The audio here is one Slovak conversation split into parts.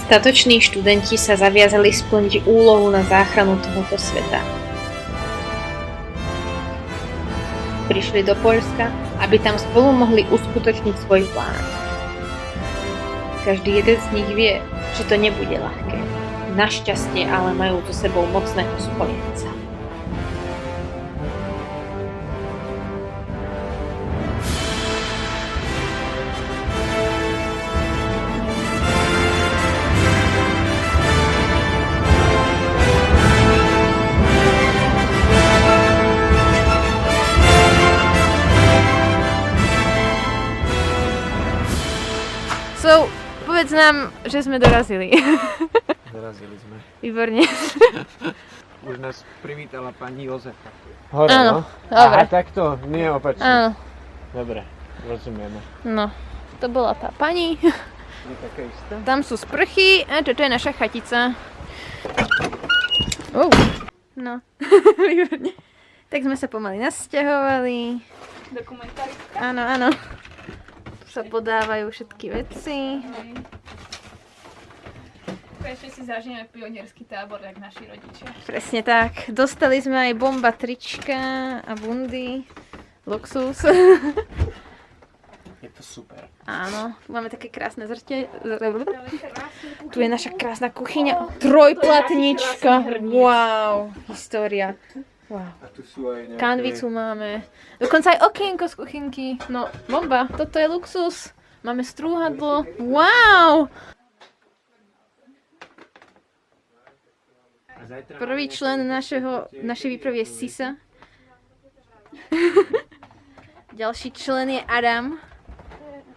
Statoční študenti sa zaviazali splniť úlohu na záchranu tohoto sveta. Prišli do Poľska, aby tam spolu mohli uskutočniť svoj plán. Každý jeden z nich vie, že to nebude ľahké. Našťastie ale majú so sebou mocného spojenca. Povedz nám, že sme dorazili. Dorazili sme. Výborne. Už nás privítala pani Jozefa. Hore, Áno, no? dobre. Aha, takto, nie opačne. Áno, Dobre, rozumieme. no. To bola tá pani. Je taká istá? Tam sú sprchy a toto je naša chatica. Oh. No, výborne. Tak sme sa pomaly nasťahovali. Dokumentárika. Áno, áno. Sa podávajú všetky veci. Konečne si zažijeme pionierský tábor, jak naši rodičia. Presne tak. Dostali sme aj bomba trička a bundy. Luxus. Je to super. Áno, máme také krásne zrte. Tu je naša krásna kuchyňa. Trojplatnička. Wow, história. Wow. A tu sú aj nejaké... Kanvicu máme. Dokonca aj okienko z kuchynky. No, bomba. Toto je luxus. Máme strúhadlo. Wow! Prvý člen našeho, našej výpravy je Sisa. Ďalší člen je Adam.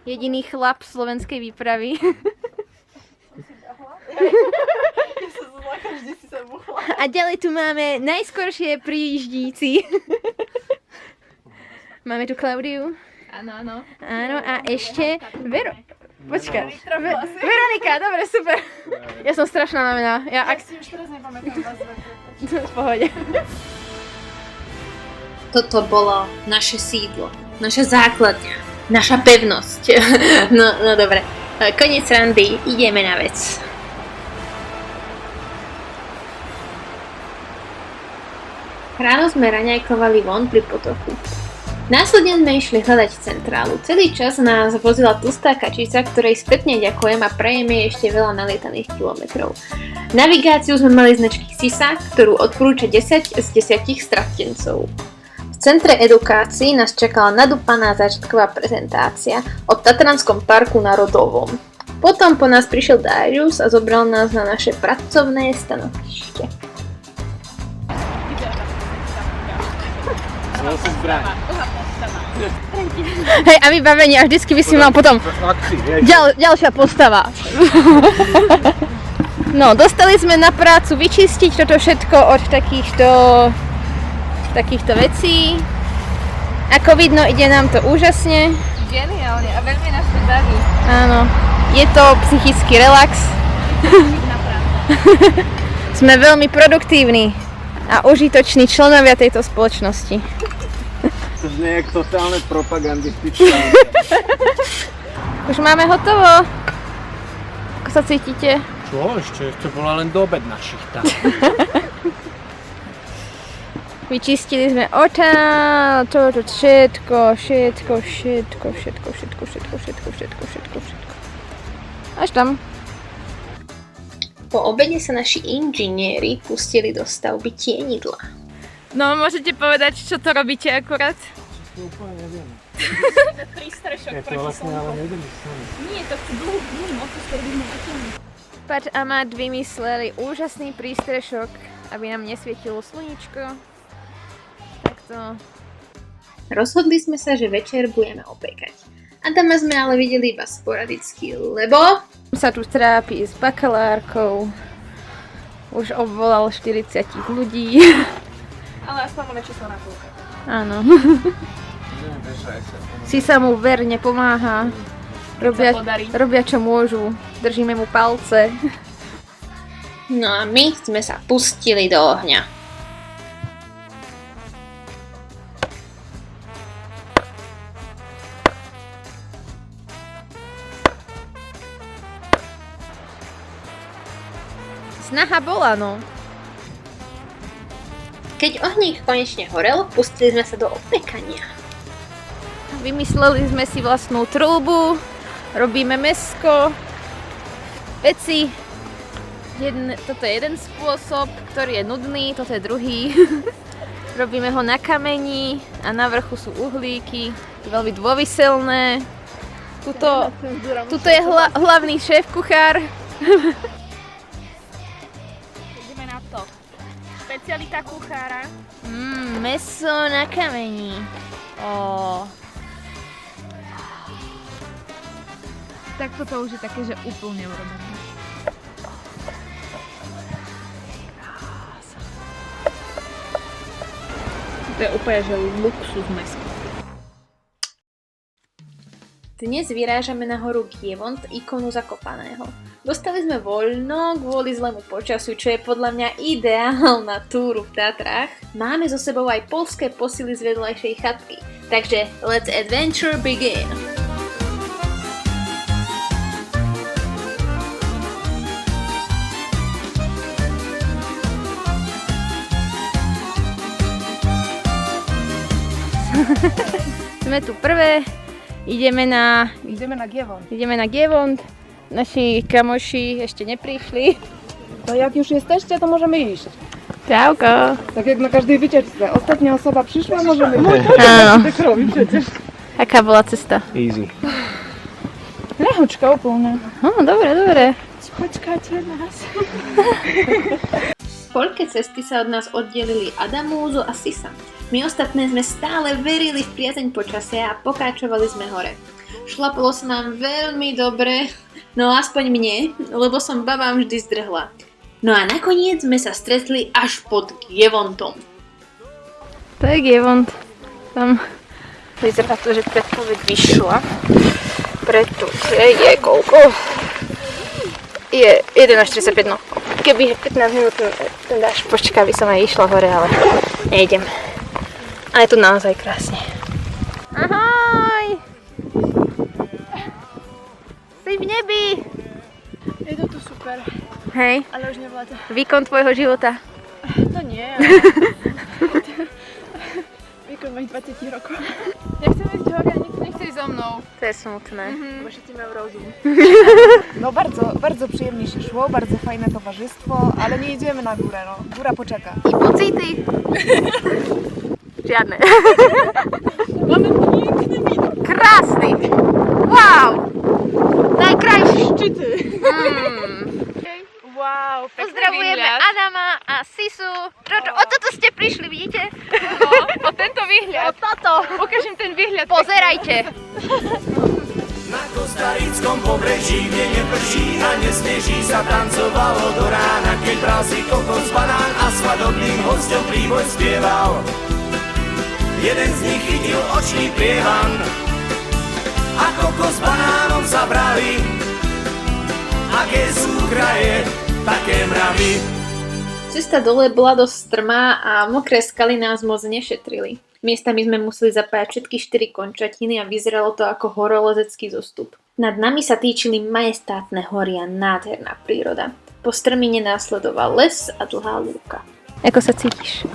Jediný chlap slovenskej výpravy. A ďalej tu máme najskoršie prijíždíci. máme tu Klaudiu. Áno, áno. Áno, a ešte Vero... Počkaj. Ve- Veronika, dobre, super. Ja som strašná na mena. Ja ak... si už teraz nepamätám vás. v pohode. Toto bolo naše sídlo, naša základňa, naša pevnosť. No, no dobre, koniec randy, ideme na vec. Ráno sme raňajkovali von pri potoku. Následne sme išli hľadať centrálu. Celý čas nás vozila tlstá kačica, ktorej spätne ďakujem a prajeme jej ešte veľa nalietaných kilometrov. Navigáciu sme mali značky SISA, ktorú odporúča 10 z 10 stratencov. V centre edukácií nás čakala nadúpaná začiatková prezentácia o Tatranskom parku na Rodovom. Potom po nás prišiel Darius a zobral nás na naše pracovné stanovište. Zvolil si zbraň. Hej, a vybavenie, a vždycky by si mal potom ďal, ďalšia postava. No, dostali sme na prácu vyčistiť toto všetko od takýchto, takýchto vecí. Ako vidno, ide nám to úžasne. Geniálne a veľmi nás to baví. Áno, je to psychický relax. Sme veľmi produktívni a užitoční členovia tejto spoločnosti. To znie jak totálne propagandistické. Už máme hotovo. Ako sa cítite? Čo? Ešte to bola len do obedná šichta. Vyčistili sme otál, toto všetko, všetko, všetko, všetko, všetko, všetko, všetko, všetko, všetko, všetko. Až tam. Po obede sa naši inžinieri pustili do stavby tienidla. No, môžete povedať, čo to robíte akurát? Úplne neviem. Prístrešok to proti vlastne ale. Nie, to chce dlhú, dlhú. Pat a Matt vymysleli úžasný prístrešok, aby nám nesvietilo slničko. Takto. Rozhodli sme sa, že večer budeme opekať. Adama sme ale videli iba sporadicky, lebo Sa tu trápi s bakalárkou. Už obvolal 40 ľudí. Ale aspoň máme číslo na púlke. Áno. Si sa mu verne pomáha. Robia, sa podarí. robia čo môžu. Držíme mu palce. no a my sme sa pustili do ohňa. Snaha bola, no. Keď ohník konečne horel, pustili sme sa do opekania. Vymysleli sme si vlastnú trúbu, robíme mesko, veci. Jedn, toto je jeden spôsob, ktorý je nudný, toto je druhý. robíme ho na kameni a na vrchu sú uhlíky, veľmi dôvyselné. Tuto, tuto je hla, hlavný šéf kuchár. Specialita kuchára. Mm, meso na kameni. Oh. Tak toto už je také, že úplne urobené. To je úplne, že luxus mesko. Dnes vyrážame na horu Gievont, ikonu Zakopaného. Dostali sme voľno kvôli zlému počasiu, čo je podľa mňa ideálna túru v Tatrách. Máme so sebou aj polské posily z vedľajšej chatky, takže let's adventure begin! Sme tu prvé, ideme na, Ideme na Gievon. ideme na Gievont. Naši kamoši ešte neprišli. To jak już jesteście, to możemy iść. Čauko. Tak jak na každej wycieczce. Ostatnia osoba przyszła, możemy iść. Áno, Tak robi przecież. aká bola cesta? Easy. Lechučka úplne. No, dobre, dobre. Počkáte nás. V polke cesty sa od nás oddelili Adamúzo a Sisa. My ostatné sme stále verili v priazeň počasia a pokračovali sme hore. Šlapalo sa nám veľmi dobre, no aspoň mne, lebo som babám vždy zdrhla. No a nakoniec sme sa stretli až pod Gievontom. To je Gievont. Tam vyzerá to, že predpoveď vyšla. Pretože je koľko? Je 11.45, no. Keby 15 minút ten, ten dáš počká, by som aj išla hore, ale nejdem. A je tu naozaj krásne. Ahoj! Si v nebi! Je to tu super, Hej, ale už to. výkon tvojho života. To nie, ale... Výkon mojich 20 rokov. Ja chcem ísť hore a nikto nechce ísť so mnou. To je smutné. Bo všetci majú rozum. No bardzo, bardzo przyjemnie się szło, bardzo fajne towarzystwo, ale nie idziemy na górę, no. Góra poczeka. I pocity? Žiadne. Widok. Krásny. Wow. Najkrajší. Szczyty. Mm. Wow, Pozdravujeme Adama a Sisu. Čočo, o toto ste prišli, vidíte? O tento výhľad. O toto. Ukážem ten výhľad. Pozerajte. Na kostarickom pobreží, kde neprší a nesneží sa tancovalo do rána, keď bral si kokos banán a svadobným hostom príboj spieval. Jeden z nich chytil očný prievan a kokos banánom zabrali. Aké sú kraje, také mravy. Cesta dole bola dosť strmá a mokré skaly nás moc nešetrili. Miestami sme museli zapájať všetky štyri končatiny a vyzeralo to ako horolezecký zostup. Nad nami sa týčili majestátne hory a nádherná príroda. Po strmine následoval les a dlhá lúka. Ako sa cítiš?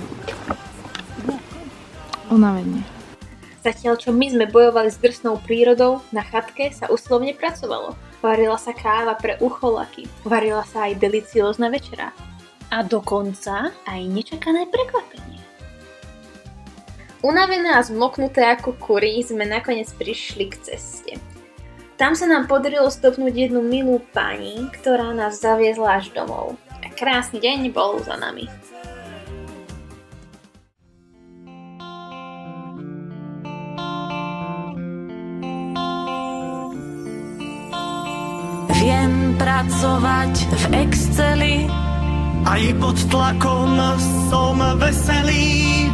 Unavenie. Zatiaľ čo my sme bojovali s drsnou prírodou, na chatke sa uslovne pracovalo. Varila sa káva pre ucholaky, varila sa aj deliciózna večera. A dokonca aj nečakané prekvapenie. Unavené a zmoknuté ako kury sme nakoniec prišli k ceste. Tam sa nám podarilo stopnúť jednu milú pani, ktorá nás zaviezla až domov. A krásny deň bol za nami. Pracovať v Exceli, Aj pod tlakom som veselý,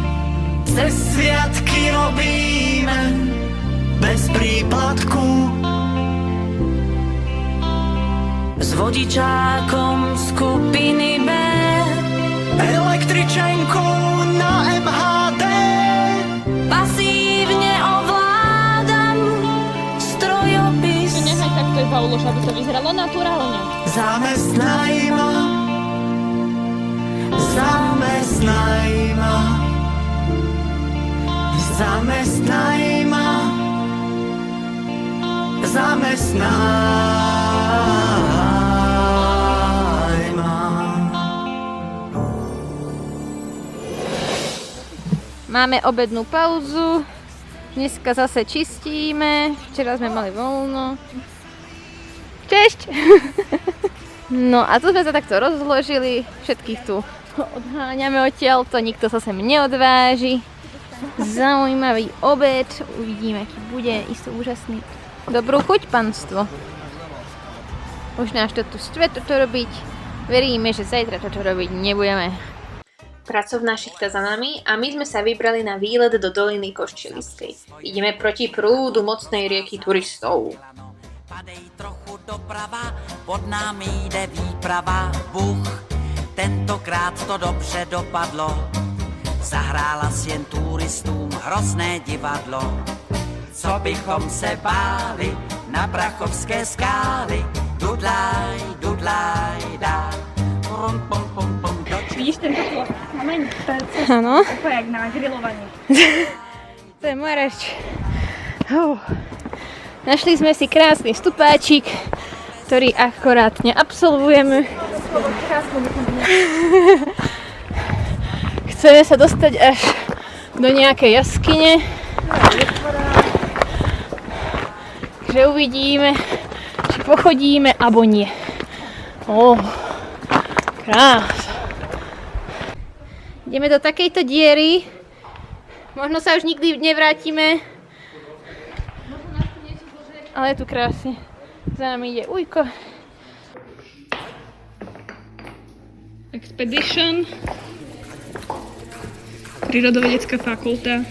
cez sviatky robíme bez príplatku. s vodičákom skupiny B. Električenkou na MHD. Pasívne ovládam strojopis. Nechaj takto iba ulož, aby to vyzeralo naturálne. Zamestnaj ma Zamestnaj ma, zamestnaj ma, zamestnaj ma. Máme obednú pauzu. Dneska zase čistíme. Včera sme mali voľno. Česť! No a tu sme sa takto rozložili. Všetkých tu odháňame odtiaľ. To nikto sa sem neodváži. Zaujímavý obed. Uvidíme, aký bude. Isto úžasný. Dobrú chuť, panstvo. Už nás to tu stve toto robiť. Veríme, že zajtra toto robiť nebudeme. Pracovná šichta za nami a my sme sa vybrali na výlet do doliny Koščeliskej. Ideme proti prúdu mocnej rieky turistov. Padej trochu doprava, pod námi jde výprava, buch. Tentokrát to dobře dopadlo, zahrála si jen turistům hrozné divadlo. Co bychom se báli na Brachovské skály, dudlaj, dudlaj, dá. Pum, pum, pum, pum, do Vidíš? Máme perce, Áno. úplne jak na grilovanie. To je moja reč. Uf. Našli sme si krásny stupáčik, ktorý akorát neabsolvujeme. Chceme sa dostať až do nejakej jaskyne. Takže uvidíme, či pochodíme, alebo nie. Ó, krás. Ideme do takejto diery. Možno sa už nikdy nevrátime. Ale je tu krásne. Za nami ide ujko. Expedition. Prírodovedecká fakulta.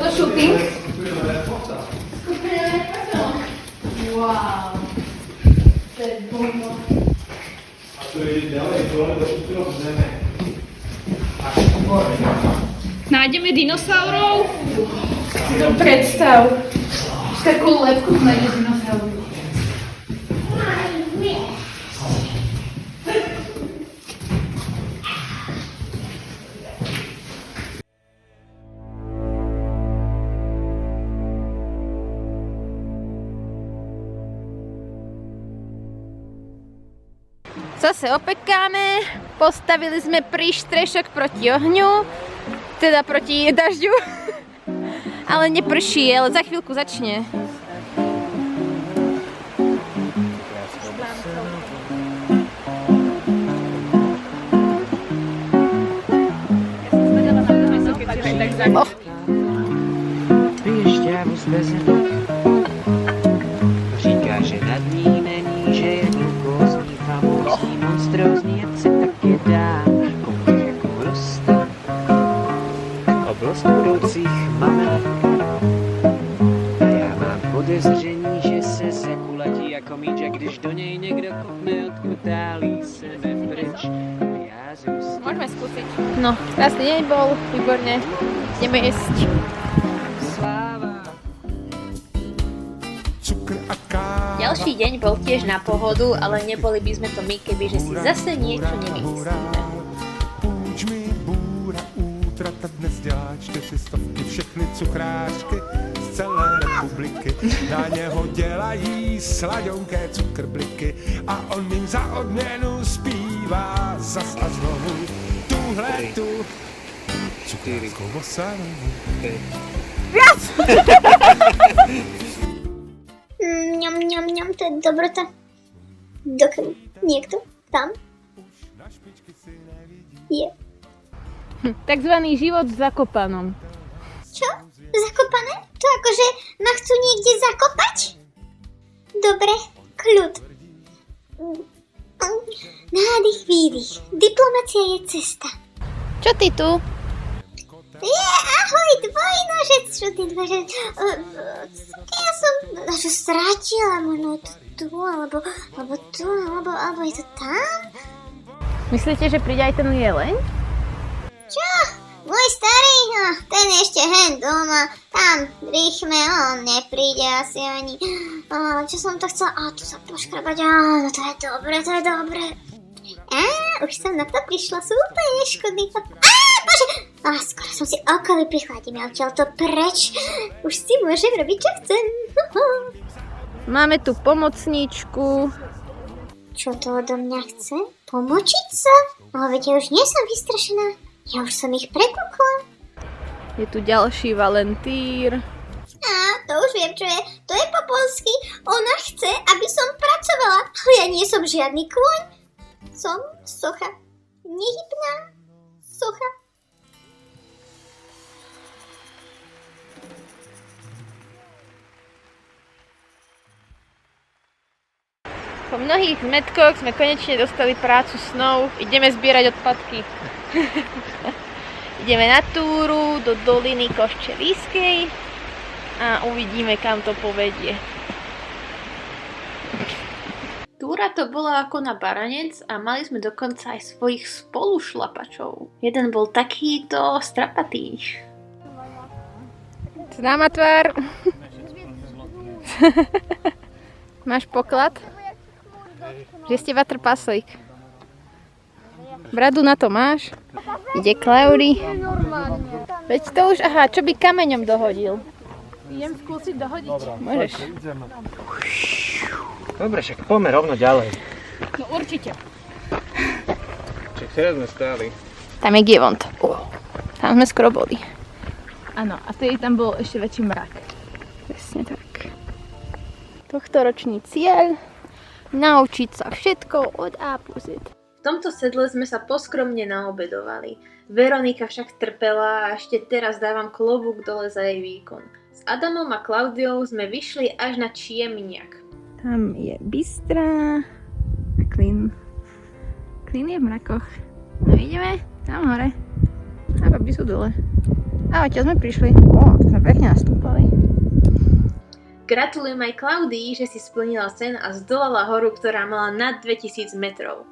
Photoshooting? Nájdeme dinosaurov? Si to predstav. Takú lepku nájde Zase opekáme, postavili sme príštrešok proti ohňu, teda proti dažďu. Ale neprší, ale za chvíľku začne. Pije A já mám podezření, že se zakulatí jak jako míč a když do něj někdo kopne, odkutálí se já zůstanu. Môžeme skúsiť. No, krásny deň bol, výborne. Ideme jesť. Sláva. Ďalší deň bol tiež na pohodu, ale neboli by sme to my, kebyže si zase niečo nevymyslíme. Útrata dnes dělá čtyři stovky všechny cukrášky z celé republiky. Na něho dělají sladonké cukrbliky a on jim za odměnu zpívá zas a znovu tuhle tu cukrářskou osanovu. Mňam, mňam, mňam, to je dobrota. Dokedy niekto tam je. Takzvaný život v Zakopanom. Čo? Zakopané? To akože ma chcú niekde zakopať? Dobre, kľud. Nádych, výdych. Diplomacia je cesta. Čo ty tu? Je, ahoj, dvojnožec, čo ty dvojnožec? Uh, uh, ja som čo strátila, možno je to tu, alebo, alebo tu, alebo, alebo je to tam? Myslíte, že príde aj ten jeleň? Môj starý, no, ten ešte hen doma, tam rýchme, on nepríde asi ani. A, čo som to chcela? A, tu sa poškrabať, áno, to je dobre, to je dobre. Á, už som na to prišla, sú úplne neškodný. Á, bože! Á, skoro som si oko vypichla, idem ja odtiaľ to preč. Už si môžem robiť, čo chcem. Máme tu pomocníčku. Čo to odo mňa chce? Pomočiť sa? Ale veď ja už nie som vystrašená. Ja už som ich prekúkla. Je tu ďalší Valentír. Á, to už viem, čo je. To je po polsky. Ona chce, aby som pracovala. Ale ja nie som žiadny kôň. Som socha. Nehybná socha. Po mnohých zmetkoch sme konečne dostali prácu snov. Ideme zbierať odpadky. Ideme na túru do doliny Koščelískej a uvidíme, kam to povedie. Túra to bola ako na baranec a mali sme dokonca aj svojich spolušlapačov. Jeden bol takýto strapatý. Známa tvár. Máš poklad? Že ste vatrpaslík. Bradu na to máš. Ide Klaudy. Veď to už, aha, čo by kameňom dohodil? Idem skúsiť dohodiť. Môžeš. Dobre, však poďme rovno ďalej. No určite. Však teraz sme stáli. Tam je Gievont. Tam sme skoro boli. Áno, a vtedy tam bol ešte väčší mrak. Presne tak. Tohtoročný cieľ. Naučiť sa všetko od A po Z. V tomto sedle sme sa poskromne naobedovali. Veronika však trpela a ešte teraz dávam klobúk dole za jej výkon. S Adamom a Klaudiou sme vyšli až na Čiemniak. Tam je Bystra a Klin. Klin je v mrakoch. No ideme tam hore. A babi sú dole. A odtiaľ sme prišli. O, to sme pekne nastúpali. Gratulujem aj Klaudii, že si splnila sen a zdolala horu, ktorá mala nad 2000 metrov.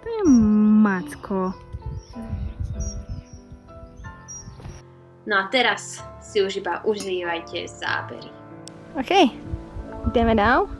To je macko. No a teraz si už iba užívajte zábery. OK, ideme dál.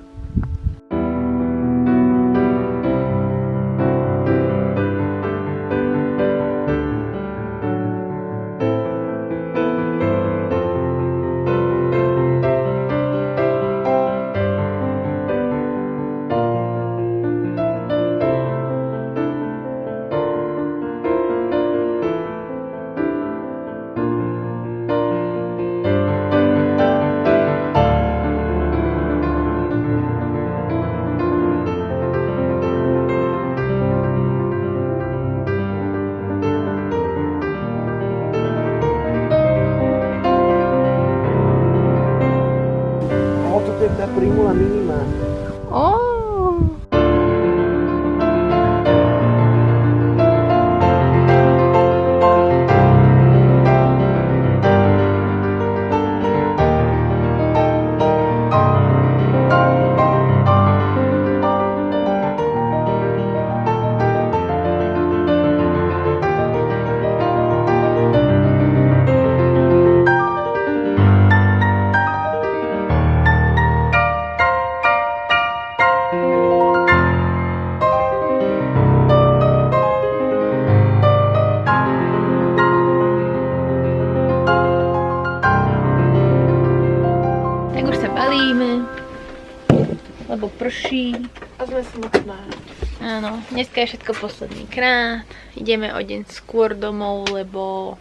Dneska je všetko posledný krát. Ideme o deň skôr domov, lebo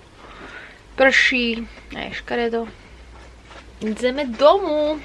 prší a je škaredo. Ideme domov.